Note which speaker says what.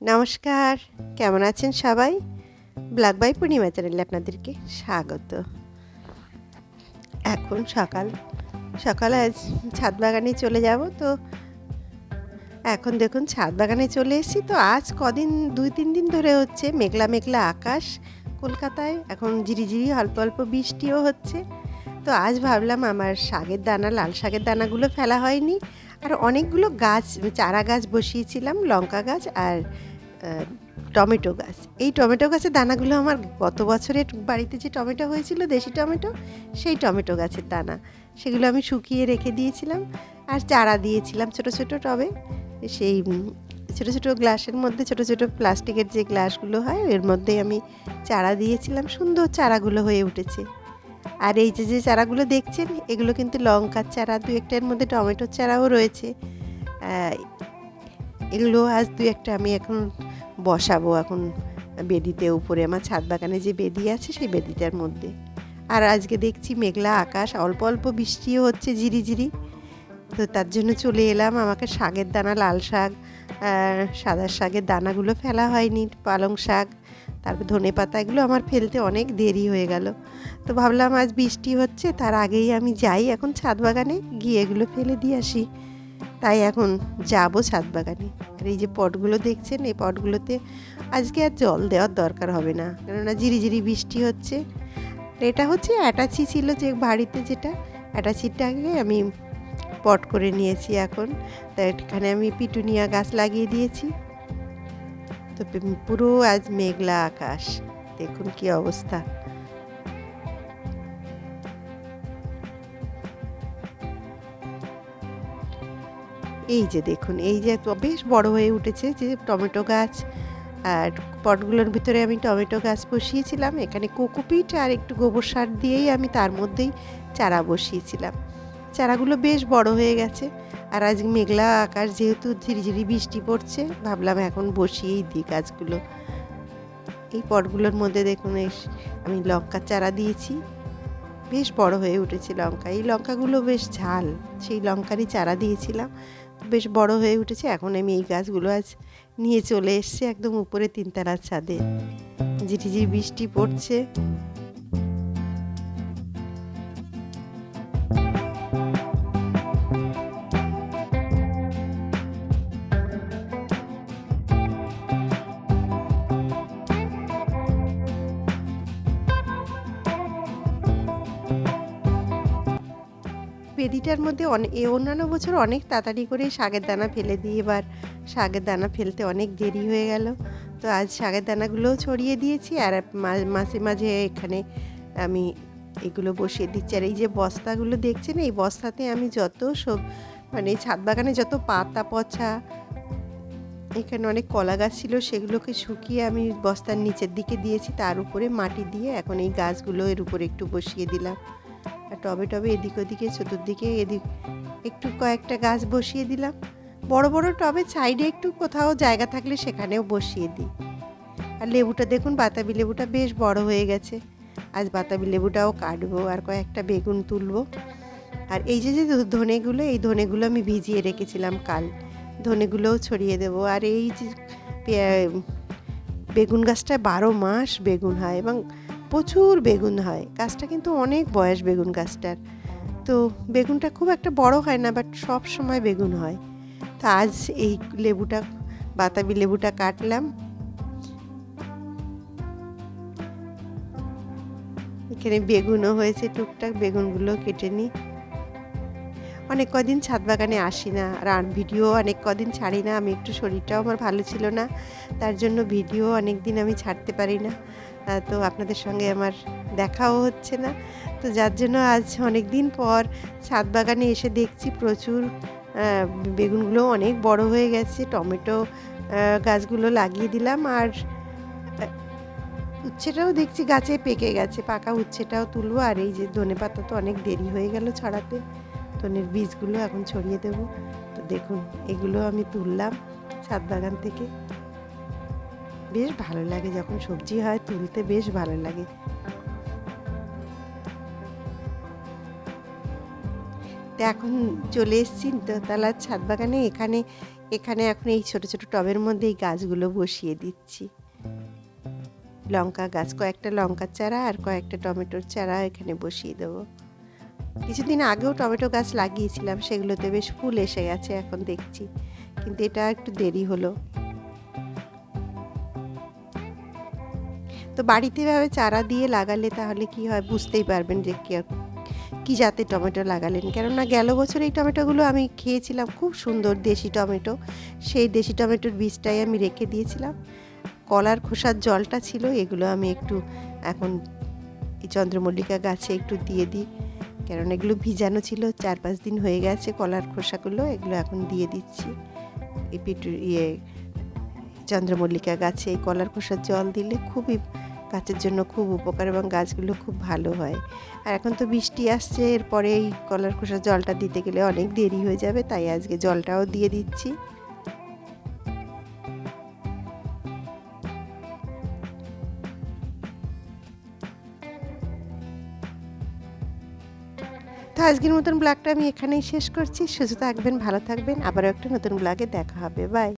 Speaker 1: নমস্কার, কেমন আছেন সবাই? ব্ল্যাক বাই পূর্ণিমা চ্যানেলে আপনাদেরকে স্বাগত। এখন সকাল, সকালে আজ ছাদ বাগানে চলে যাব, তো এখন দেখুন ছাদ বাগানে চলে এসেছি, তো আজ কদিন, দুই তিন দিন ধরে হচ্ছে মেঘলা মেঘলা আকাশ কলকাতায়, এখন ঝিরিঝিরি, অল্প অল্প বৃষ্টিও হচ্ছে। তো আজ ভাবলাম আমার শাকের দানা, লাল শাকের দানাগুলো ফেলা হয়নি আর অনেকগুলো গাছ, চারা গাছ বসিয়েছিলাম, লঙ্কা গাছ আর টমেটো গাছ। এই টমেটো গাছের দানাগুলো আমার গত বছরের বাড়িতে যে টমেটো হয়েছিল, দেশি টমেটো, সেই টমেটো গাছের দানা। সেগুলো আমি শুকিয়ে রেখে দিয়েছিলাম আর চারা দিয়েছিলাম ছোট ছোট টবে। সেই ছোট ছোট গ্লাসের মধ্যে, ছোট ছোট প্লাস্টিকের যে গ্লাসগুলো হয়, এর মধ্যে আমি চারা দিয়েছিলাম। সুন্দর চারাগুলো হয়ে উঠেছে। আর এই যে যে চারাগুলো দেখছেন, এগুলো কিন্তু লঙ্কার চারা, দু একটার মধ্যে টমেটোর চারাও রয়েছে। এগুলো আজ দু একটা আমি এখন বসাবো এখন বেদিতে উপরে। আমার ছাদ বাগানে যে বেদি আছে, সেই বেদিটার মধ্যে। আর আজকে দেখছি মেঘলা আকাশ, অল্প অল্প বৃষ্টিও হচ্ছে ঝিরিঝিরি তো তার জন্য চলে এলাম। আমাকে শাকের দানা, লাল শাক সাদা শাকের দানাগুলো ফেলা হয়নি, পালং শাক। তারপর ধনে পাতা, এগুলো আমার ফেলতে অনেক দেরি হয়ে গেল। তো ভাবলাম আজ বৃষ্টি হচ্ছে, তার আগেই আমি যাই। এখন ছাদ বাগানে গিয়ে এগুলো ফেলে দিয়ে আসি। তাই এখন যাব ছাদ বাগানে আর এই যে পটগুলো দেখছেন, এই পটগুলোতে আজকে আর জল দেওয়ার দরকার হবে না। কেননা ঝিরিঝিরি বৃষ্টি হচ্ছে। এটা হচ্ছে অ্যাটাচি ছিল যে বাড়িতে যেটা। অ্যাটাচিটাকে আমি পট করে নিয়েছি এখন। তা এখানে আমি পিটুনিয়া গাছ লাগিয়ে দিয়েছি। তো পুরো আজ মেঘলা আকাশ। দেখুন কি অবস্থা। এই যে দেখুন, এই যে বেশ বড় হয়ে উঠেছে যে টমেটো গাছ। আর পটগুলোর ভিতরে আমি টমেটো গাছ বসিয়েছিলাম। এখানে কোকোপিট আর একটু গোবর সার দিয়েই আমি তার মধ্যেই চারা বসিয়েছিলাম। চারাগুলো বেশ বড় হয়ে গেছে। আর আজ মেঘলা আকাশ যেহেতু ঝিরিঝিরি বৃষ্টি পড়ছে, ভাবলাম এখন বসিয়েই দিই গাছগুলো। এই পটগুলোর মধ্যে দেখুন আমি লঙ্কার চারা দিয়েছি। বেশ বড় হয়ে উঠেছে লঙ্কা। এই লঙ্কাগুলো বেশ ঝাল, সেই লঙ্কারই চারা দিয়েছিলাম। বেশ বড় হয়ে উঠেছে, এখন আমি এই গাছগুলো আজ নিয়ে চলে এসেছি একদম উপরে তিনতলার ছাদে। ঝিরিঝিরি বৃষ্টি পড়ছে। বেদিটার মধ্যে অন্যান্য বছর অনেক তাড়াতাড়ি করে শাকের দানা ফেলে দিই এবার শাকের দানা ফেলতে অনেক দেরি হয়ে গেল। তো আজ শাকের দানাগুলোও ছড়িয়ে দিয়েছি আর মাঝে মাঝে এখানে আমি এগুলো বসিয়ে দিচ্ছি। আর এই যে বস্তাগুলো দেখছেন, এই বস্তাতে আমি যত সব মানে ছাদ বাগানে যত পাতা পচা, এখানে অনেক কলা গাছ ছিল, সেগুলোকে শুকিয়ে আমি বস্তার নিচের দিকে দিয়েছি। তার উপরে মাটি দিয়ে এখন এই গাছগুলো এর উপরে একটু বসিয়ে দিলাম। আর টবে টবে এদিক ওদিকে, চতুর্দিকে এদিক, একটু কয়েকটা গাছ বসিয়ে দিলাম। বড় বড় টবে সাইডে একটু কোথাও জায়গা থাকলে সেখানেও বসিয়ে দিই। আর লেবুটা দেখুন, বাতাবি লেবুটা বেশ বড় হয়ে গেছে। আজ বাতাবি লেবুটাও কাটবো আর কয়েকটা বেগুন তুলবো। আর এই যে যে ধনেগুলো, এই ধনেগুলো আমি ভিজিয়ে রেখেছিলাম কাল। ধনেগুলোও ছড়িয়ে দেবো। আর এই যে বেগুন গাছটায় বারো মাস বেগুন হয় এবং প্রচুর বেগুন হয়। গাছটা কিন্তু অনেক বয়স বেগুন গাছটার। তো বেগুনটা খুব একটা বড় হয় না বাট সব সময় বেগুন হয়। তো আজ এই লেবুটা, বাতাবি লেবুটা কাটলাম। এখানে বেগুনও হয়েছে, টুকটাক বেগুনগুলো কেটে নিই। অনেক কদিন ছাদ বাগানে আসি না, আর ভিডিও অনেক কদিন ছাড়ি না, আমি একটু শরীরটাও আমার ভালো ছিল না, তার জন্য ভিডিও অনেক দিন আমি ছাড়তে পারি না। তো আপনাদের সঙ্গে আমার দেখাও হচ্ছে না। তো যার জন্য আজ অনেক দিন পর ছাদ বাগানে এসে দেখছি প্রচুর বেগুনগুলো অনেক বড় হয়ে গেছে, টমেটো গাছগুলো লাগিয়ে দিলাম, আর উচ্ছেটাও দেখছি গাছে পেকে গেছে, পাকা উচ্ছেটাও তুলবো, আর এই যে ধনে পাতা তো অনেক দেরি হয়ে গেল ছড়াতে। ধনের বীজগুলো এখন ছড়িয়ে দেবো। তো দেখুন, এগুলো আমি তুললাম ছাদ বাগান থেকে। বেশ ভালো লাগে যখন সবজি হয়, তুলতে বেশ ভালো লাগে। তো এখন চলে এসেছি দোতলার ছাদ বাগানে। এখানে এখানে এখন এই ছোট ছোট টবের মধ্যে এই গাছগুলো বসিয়ে দিচ্ছি। লঙ্কা গাছ, কয়েকটা লঙ্কার চারা আর কয়েকটা টমেটোর চারা এখানে বসিয়ে দেবো। কিছুদিন আগেও টমেটো গাছ লাগিয়েছিলাম, সেগুলোতে বেশ ফুল এসে গেছে, এখন দেখছি। কিন্তু এটা একটু দেরি হলো। তো বাড়িতে এভাবে চারা দিয়ে লাগালে তাহলে কি হয় বুঝতেই পারবেন যে কি কি জাতের টমেটো লাগালেন। কেননা গেল বছর এই টমেটোগুলো আমি খেয়েছিলাম, খুব সুন্দর দেশি টমেটো। সেই দেশি টমেটোর বীজটাই আমি রেখে দিয়েছিলাম। কলার খোসার জলটা ছিল, এগুলো আমি একটু এখন এই চন্দ্রমল্লিকা গাছে একটু দিয়ে দিই। কারণ এগুলো ভিজানো ছিল, চার পাঁচ দিন হয়ে গেছে কলার খোসাগুলো, এগুলো এখন দিয়ে দিচ্ছি। এই পিটু ইয়ে চন্দ্রমল্লিকা গাছে এই কলার খোসার জল দিলে খুবই গাছের জন্য খুব উপকার এবং গাছগুলো খুব ভালো হয়। আর এখন তো বৃষ্টি আসছে এরপরে এই কলার খোসার জলটা দিতে গেলে অনেক দেরি হয়ে যাবে, তাই আজকে জলটাও দিয়ে দিচ্ছি। তো আজকের মতন ব্লগটা আমি এখানেই শেষ করছি। সুস্থ থাকবেন, ভালো থাকবেন। আবারও একটা নতুন ব্লগে দেখা হবে। বাই।